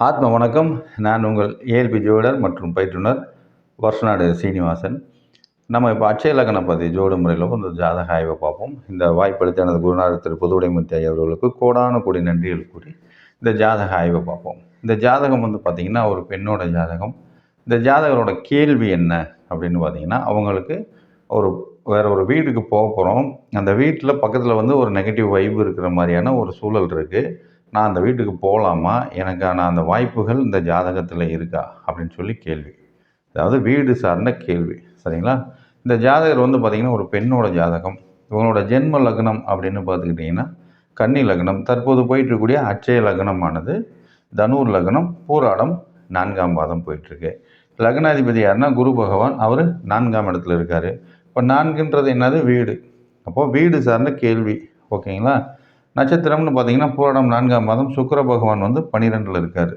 ஆத்ம வணக்கம். நான் உங்கள் ஏஎல்பி ஜோடர் மற்றும் பயிற்றுனர் வருஷநாடு சீனிவாசன். நம்ம இப்போ அச்சய லக்ன பற்றி ஜோடு முறையில் இந்த ஜாதக ஆய்வை பார்ப்போம். இந்த வாய்ப்பளித்த எனது குருநாதர் திரு புதுவுடைமூர்த்தி அவர்களுக்கு கோடான கோடி நன்றிகள் கூறி இந்த ஜாதக ஆய்வை பார்ப்போம். இந்த ஜாதகம் வந்து பார்த்திங்கன்னா ஒரு பெண்ணோட ஜாதகம். இந்த ஜாதகரோட கேள்வி என்ன அப்படின்னு பார்த்தீங்கன்னா அவங்களுக்கு ஒரு வேறு ஒரு வீட்டுக்கு போக போகிறோம் அந்த வீட்டில் பக்கத்தில் வந்து ஒரு நெகட்டிவ் வைப் இருக்கிற மாதிரியான ஒரு சூழல் இருக்குது நான் அந்த வீட்டுக்கு போகலாமா? எனக்கான அந்த வாய்ப்புகள் இந்த ஜாதகத்தில் இருக்கா? அப்படின்னு சொல்லி கேள்வி. அதாவது வீடு சார்ந்த கேள்வி. சரிங்களா? இந்த ஜாதகர் வந்து பார்த்திங்கன்னா ஒரு பெண்ணோட ஜாதகம். இவங்களோட ஜென்ம லக்னம் அப்படின்னு பார்த்துக்கிட்டிங்கன்னா கன்னி லக்னம் தற்போது போயிட்டு அச்சய லக்னமானது தனுர் லக்னம் பூராடம் நான்காம் பாதம் போயிட்டுருக்கு. லக்னாதிபதி யாருன்னா குரு பகவான். அவர் நான்காம் இடத்துல இருக்கார். இப்போ நான்குன்றது என்னது? வீடு. அப்போது வீடு சார்ந்த கேள்வி. ஓகேங்களா? நட்சத்திரம்னு பார்த்தீங்கன்னா பூராடம் நான்காம் மாதம் சுக்கர பகவான் வந்து பன்னிரெண்டில் இருக்கார்.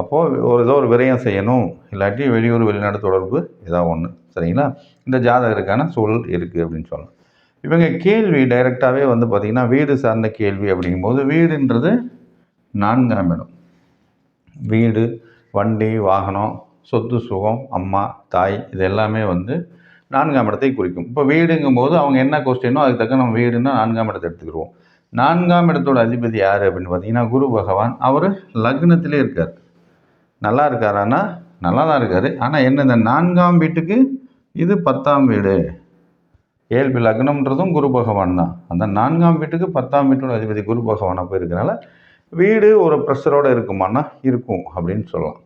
அப்போது ஒரு ஏதோ ஒரு விரயம் செய்யணும் இல்லாட்டி வெளியூர் வெளிநாடு தொடர்பு ஏதாவது ஒன்று சரிங்களா? இந்த ஜாதகருக்கான சூழல் இருக்குது அப்படின்னு சொல்லலாம். இவங்க கேள்வி டைரெக்டாகவே வந்து பார்த்திங்கன்னா வீடு சார்ந்த கேள்வி அப்படிங்கும்போது வீடுன்றது நான்காம் இடம். வீடு வண்டி வாகனம் சொத்து சுகம் அம்மா தாய் இது எல்லாமே வந்து நான்காம் இடத்தை குறிக்கும். இப்போ வீடுங்கும்போது அவங்க என்ன கொஸ்டினோ அதுக்கு தக்க நம்ம வீடுன்னா நான்காம் இடத்தை எடுத்துக்கிடுவோம். நான்காம் இடத்தோட அதிபதி யார் அப்படின்னு பார்த்தீங்கன்னா குரு பகவான். அவர் லக்னத்திலே இருக்கார். நல்லா இருக்காரான்னா நல்லா தான் இருக்கார். ஆனால் என்ன இந்த நான்காம் வீட்டுக்கு? இது பத்தாம் வீடு. ஏழ்பி லக்னம்ன்றதும் குரு பகவான் தான். அந்த நான்காம் வீட்டுக்கு பத்தாம் வீட்டோட அதிபதி குரு பகவானாக போயிருக்கனால வீடு ஒரு ப்ரெஷரோடு இருக்குமானா? இருக்கும் அப்படின்னு சொல்லலாம்.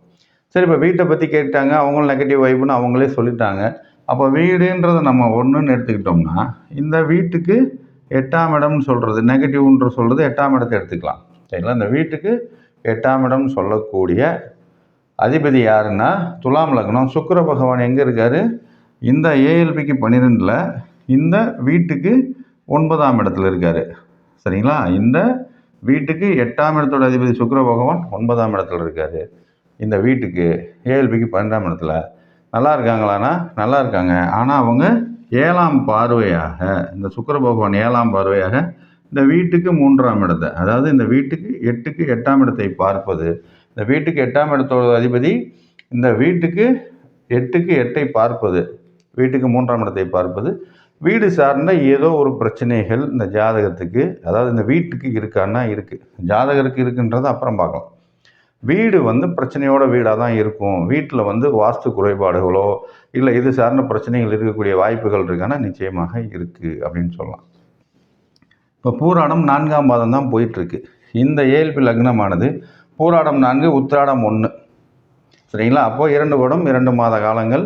சரி இப்போ வீட்டை பற்றி கேட்டாங்க. அவங்களும் நெகட்டிவ் வைப்புன்னு அவங்களே சொல்லிட்டாங்க. அப்போ வீடுன்றதை நம்ம ஒன்றுன்னு எடுத்துக்கிட்டோம்னா இந்த வீட்டுக்கு எட்டாம் இடம்னு சொல்கிறது நெகட்டிவ்ன்ற சொல்கிறது எட்டாம் இடத்தை எடுத்துக்கலாம். சரிங்களா? இந்த வீட்டுக்கு எட்டாம் இடம்னு சொல்லக்கூடிய அதிபதி யாருன்னா துலாம் லக்னம். சுக்கர பகவான் எங்கே இருக்கார்? இந்த ஏஎல்பிக்கு பன்னிரெண்டில் இந்த வீட்டுக்கு ஒன்பதாம் இடத்துல இருக்கார். சரிங்களா? இந்த வீட்டுக்கு எட்டாம் இடத்தோட அதிபதி சுக்கர பகவான் ஒன்பதாம் இடத்துல இருக்கார். இந்த வீட்டுக்கு ஏஎல்பிக்கு பன்னெண்டாம் இடத்துல. நல்லா இருக்காங்களான்னா நல்லா இருக்காங்க. ஆனால் அவங்க ஏழாம் பார்வையாக இந்த சுக்கர பகவான் ஏழாம் பார்வையாக இந்த வீட்டுக்கு மூன்றாம் இடத்தை அதாவது இந்த வீட்டுக்கு எட்டுக்கு எட்டாம் இடத்தை பார்ப்பது. இந்த வீட்டுக்கு எட்டாம் இடத்தோட அதிபதி இந்த வீட்டுக்கு எட்டுக்கு எட்டை பார்ப்பது வீட்டுக்கு மூன்றாம் இடத்தை பார்ப்பது. வீடு சார்ந்த ஏதோ ஒரு பிரச்சனைகள் இந்த ஜாதகத்துக்கு அதாவது இந்த வீட்டுக்கு இருக்கான்னா இருக்குது ஜாதகருக்கு இருக்குன்றதை அப்புறம் பார்க்கலாம். வீடு வந்து பிரச்சனையோட வீடாக தான் இருக்கும். வீட்டில் வந்து வாஸ்து குறைபாடுகளோ இல்லை இது சார்ந்த பிரச்சனைகள் இருக்கக்கூடிய வாய்ப்புகள் இருக்கானா? நிச்சயமாக இருக்குது அப்படின்னு சொல்லலாம். இப்போ பூராடம் நான்காம் பாதம் தான் போயிட்டுருக்கு. இந்த ஏழ்பி லக்னமானது பூராடம் நான்கு உத்திராடம் ஒன்று சரிங்களா? அப்போது இரண்டு வருடம் இரண்டு மாத காலங்கள்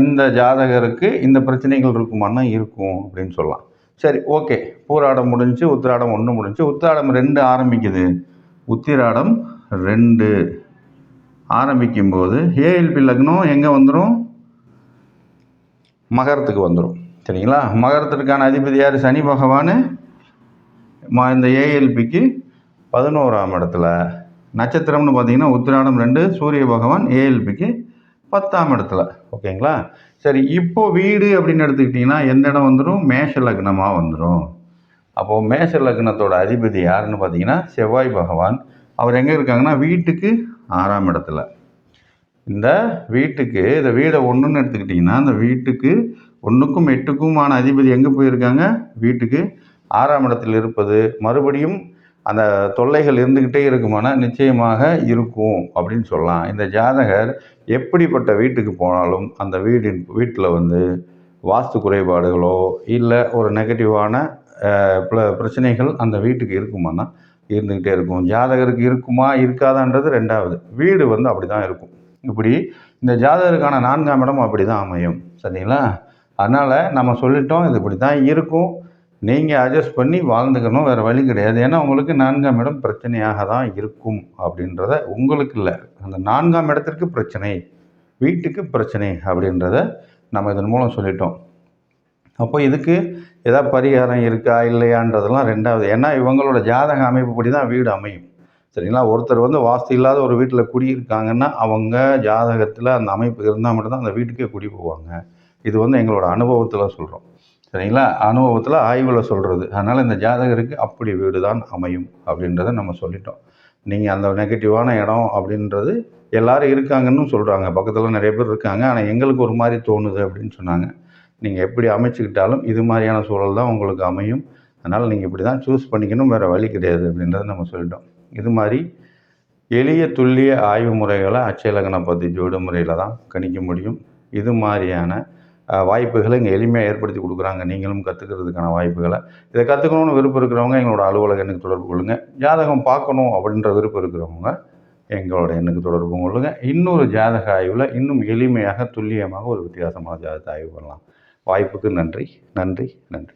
இந்த ஜாதகருக்கு இந்த பிரச்சனைகள் இருக்குமானா இருக்கும் அப்படின்னு சொல்லலாம். சரி ஓகே. பூராடம் முடிஞ்சு உத்திராடம் ஒன்று முடிஞ்சு உத்திராடம் ரெண்டு ஆரம்பிக்குது. உத்திராடம் ரெண்டு. ஆரம்பிக்கும்போது ஏஎல்பி லக்னம் எங்கே வந்துடும் மகரத்துக்கு வந்துடும் சரிங்களா? மகரத்திற்கான அதிபதி யார்? சனி பகவான். இந்த ஏஎல்பிக்கு பதினோராம் இடத்துல. நட்சத்திரம்னு பார்த்தீங்கன்னா உத்திராடம் ரெண்டு சூரிய பகவான் ஏஎல்பிக்கு பத்தாம் இடத்துல. ஓகேங்களா? சரி இப்போ வீடு அப்படின்னு எடுத்துக்கிட்டிங்கன்னா எந்த இடம் வந்துடும் மேஷ லக்னமாக வந்துடும் அப்போது மேஷ லக்னத்தோட அதிபதி யாருன்னு பார்த்தீங்கன்னா? செவ்வாய் பகவான். அவர் எங்கே இருக்காங்கன்னா வீட்டுக்கு ஆறாம் இடத்துல. இந்த வீட்டுக்கு இந்த வீடை ஒன்றுன்னு எடுத்துக்கிட்டிங்கன்னா இந்த வீட்டுக்கு ஒன்றுக்கும் எட்டுக்குமான அதிபதி எங்கே போயிருக்காங்க? வீட்டுக்கு ஆறாம் இடத்தில் இருப்பது. மறுபடியும் அந்த தொல்லைகள் இருந்துக்கிட்டே இருக்குமானா நிச்சயமாக இருக்கும் அப்படின்னு சொல்லலாம். இந்த ஜாதகர் எப்படிப்பட்ட வீட்டுக்கு போனாலும் அந்த வீடின் வீட்டில் வந்து வாஸ்து குறைபாடுகளோ இல்லை ஒரு நெகட்டிவான பிரச்சனைகள் அந்த வீட்டுக்கு இருக்குமானா இருந்துக்கிட்டே இருக்கும். ஜாதகருக்கு இருக்குமா இருக்காதான்றது ரெண்டாவது. வீடு வந்து அப்படி தான் இருக்கும். இப்படி இந்த ஜாதகருக்கான நான்காம் இடம் அப்படி தான் அமையும். சரிங்களா? அதனால் நம்ம சொல்லிட்டோம் இது இப்படி தான் இருக்கும். நீங்கள் அட்ஜஸ்ட் பண்ணி வாழ்ந்துக்கணும் வேறு வழி கிடையாது. ஏன்னா உங்களுக்கு நான்காம் இடம் பிரச்சனையாக தான் இருக்கும் அப்படின்றத உங்களுக்கு இல்லை. அந்த நான்காம் இடத்திற்கு பிரச்சனை வீட்டுக்கு பிரச்சனை அப்படின்றத நம்ம இதன் மூலம் சொல்லிட்டோம். அப்போ இதுக்கு ஏதாவது பரிகாரம் இருக்கா இல்லையான்றதெல்லாம் ரெண்டாவது. ஏன்னா இவங்களோட ஜாதக அமைப்புப்படி தான் வீடு அமையும். சரிங்களா? ஒருத்தர் வந்து வாஸ்து இல்லாத ஒரு வீட்டில் குடியிருக்காங்கன்னா அவங்க ஜாதகத்தில் அந்த அமைப்பு இருந்தால் மட்டும்தான் அந்த வீட்டுக்கே குடி போவாங்க. இது வந்து எங்களோட அனுபவத்தில் சொல்கிறோம் சரிங்களா? அனுபவத்தில் ஆய்வில் சொல்கிறது அதனால் இந்த ஜாதகருக்கு அப்படி வீடு தான் அமையும் அப்படின்றத நம்ம சொல்லிட்டோம். நீங்கள் அந்த நெகட்டிவான இடம் அப்படின்றது எல்லோரும் இருக்காங்கன்னு சொல்கிறாங்க பக்கத்தில் நிறைய பேர் இருக்காங்க. ஆனால் எங்களுக்கு ஒரு மாதிரி தோணுது அப்படின்னு சொன்னாங்க. நீங்கள் எப்படி அமைச்சுக்கிட்டாலும் இது மாதிரியான சூழல் தான் உங்களுக்கு அமையும். அதனால் நீங்கள் இப்படி தான் சூஸ் பண்ணிக்கணும் வேறு வழி கிடையாது அப்படின்றத நம்ம சொல்லிட்டோம். இது மாதிரி எளிய துல்லிய ஆய்வு முறைகளை அச்சய லக்னம் பற்றி ஜோடு முறையில் தான் கணிக்க முடியும். இது மாதிரியான வாய்ப்புகளை இங்கே எளிமையாக ஏற்படுத்தி கொடுக்குறாங்க. நீங்களும் கற்றுக்கிறதுக்கான வாய்ப்புகளை. இதை கற்றுக்கணும்னு விருப்பம் இருக்கிறவங்க எங்களோட அலுவலக எண்ணுக்கு தொடர்பு கொள்ளுங்கள் ஜாதகம் பார்க்கணும் அப்படின்ற விருப்பம் இருக்கிறவங்க எங்களோட எண்ணுக்கு தொடர்பு கொள்ளுங்கள் இன்னொரு ஜாதக ஆய்வில் இன்னும் எளிமையாக துல்லியமாக ஒரு வித்தியாசமான ஜாதகத்தை ஆய்வு பண்ணலாம். வாய்ப்புக்கு நன்றி. நன்றி. நன்றி.